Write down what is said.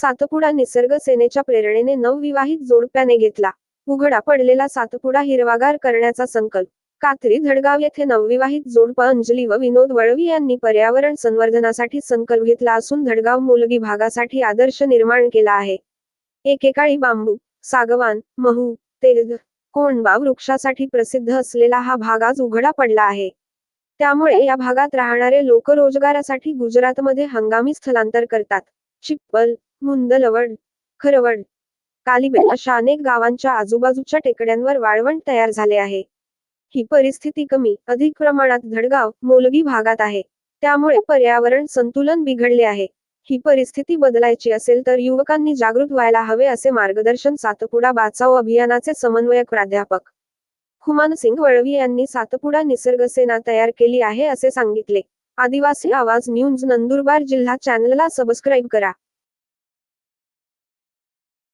सातपुडा निसर्ग सेनेच्या प्रेरणेने नवविवाहित जोडप्याने घेतला. उघडा पडलेला सातपुडा हिरवागार करण्याचा संकल्प. कात्री धडगाव येथे नवविवाहित जोडपा अंजली व विनोद वळवी यांनी पर्यावरण संवर्धनासाठी संकल्प घेतला असून धडगाव मुलगी भागासाठी आदर्श निर्माण केला आहे. एकेकाळी बांबू सागवान महू तेल कोंडबा वृक्षासाठी प्रसिद्ध असलेला हा भाग आज उघडा पडला आहे. त्यामुळे या भागात राहणारे लोक रोजगारासाठी गुजरातमध्ये हंगामी स्थलांतर करतात. चिप्पल मुंदलवड खरवड कालिबेट अशा अनेक गावांच्या आजूबाजूच्या टेकड्यांवर वाळवंट तयार झाले आहे. ही परिस्थिती कमी अधिक प्रमाणात धडगाव मोलगी भागात आहे. त्यामुळे पर्यावरण संतुलन बिघडले आहे. ही परिस्थिती बदलायची असेल तर युवकांनी जागृत व्हायला हवे असे मार्गदर्शन सातपुडा बाचाव अभियानाचे समन्वयक प्राध्यापक हुमान सिंग वळवी यांनी सातपुडा निसर्ग सेना तयार केली आहे असे सांगितले. आदिवासी आवाज न्यूज नंदुरबार जिल्हा चॅनलला सबस्क्राईब करा.